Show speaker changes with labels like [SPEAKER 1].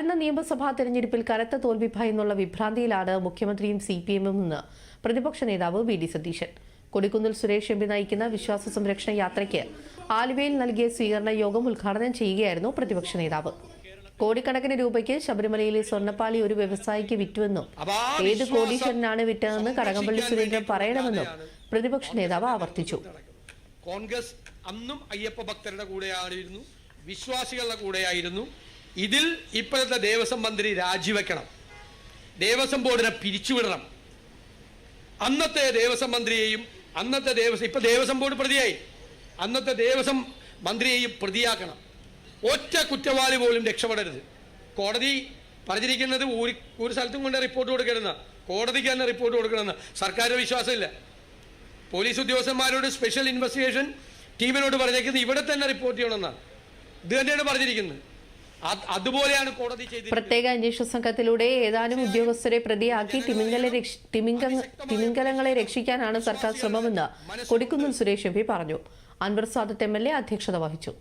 [SPEAKER 1] വരുന്ന നിയമസഭാ തെരഞ്ഞെടുപ്പിൽ കനത്ത തോൽവി ഭയന്നുള്ള വിഭ്രാന്തിയിലാണ് മുഖ്യമന്ത്രിയും സി പി എമ്മും എന്ന് പ്രതിപക്ഷ നേതാവ് V D Satheesan. Kodikunnil Suresh M P നയിക്കുന്ന വിശ്വാസ സംരക്ഷണ യാത്രയ്ക്ക് ആലുവയിൽ നൽകിയ സ്വീകരണ യോഗം ഉദ്ഘാടനം ചെയ്യുകയായിരുന്നു പ്രതിപക്ഷ നേതാവ്. കോടിക്കണക്കിന് രൂപയ്ക്ക് ശബരിമലയിലെ സ്വർണപ്പാളി ഒരു വ്യവസായിക്ക് വിറ്റുവെന്നും ഏത് കോടീശ്വരനാണ് വിറ്റതെന്ന് കടകംപള്ളി സുരേന്ദ്രൻ പറയണമെന്നും പ്രതിപക്ഷ നേതാവ് ആവർത്തിച്ചു.
[SPEAKER 2] കോൺഗ്രസ് അന്നും അയ്യപ്പ ഭക്തരുടെ കൂടെയായിരുന്നു. വിശ്വാസികളുടെ കൂടെയായിരുന്നു. ഇതിൽ ഇപ്പോഴത്തെ ദേവസ്വം മന്ത്രി രാജിവെക്കണം. ദേവസ്വം ബോർഡിനെ പിരിച്ചുവിടണം. അന്നത്തെ ദേവസ്വം മന്ത്രിയെയും അന്നത്തെ ദേവസ്വം ഇപ്പൊ ദേവസ്വം ബോർഡ് പ്രതിയായി. അന്നത്തെ ദേവസ്വം മന്ത്രിയെയും പ്രതിയാക്കണം. ഒറ്റ കുറ്റവാളി പോലും രക്ഷപ്പെടരുത്. കോടതി പറഞ്ഞിരിക്കുന്നത് ഒരു ഒരു സ്ഥലത്തും കൊണ്ട് റിപ്പോർട്ട് കൊടുക്കരുന്ന കോടതിക്ക് തന്നെ റിപ്പോർട്ട് കൊടുക്കണമെന്ന്. സർക്കാരിന് വിശ്വാസമില്ല. പോലീസ് ഉദ്യോഗസ്ഥന്മാരോട് സ്പെഷ്യൽ ഇൻവെസ്റ്റിഗേഷൻ ടീമിനോട് പറഞ്ഞേക്കുന്നത് ഇവിടെ തന്നെ റിപ്പോർട്ട് ചെയ്യണമെന്നാണ് ഇത് തന്നെയാണ് പറഞ്ഞിരിക്കുന്നത്. അതുപോലെയാണ് കോടതി
[SPEAKER 1] പ്രത്യേക അന്വേഷണ സംഘത്തിലൂടെ ഏതാനും ഉദ്യോഗസ്ഥരെ പ്രതിയാക്കി തിമിംഗലങ്ങളെ രക്ഷിക്കാനാണ് സർക്കാർ ശ്രമമെന്ന് കൊടിക്കുന്നിൽ സുരേഷ് എം പി പറഞ്ഞു. Anwar Sadath M L A അധ്യക്ഷത വഹിച്ചു.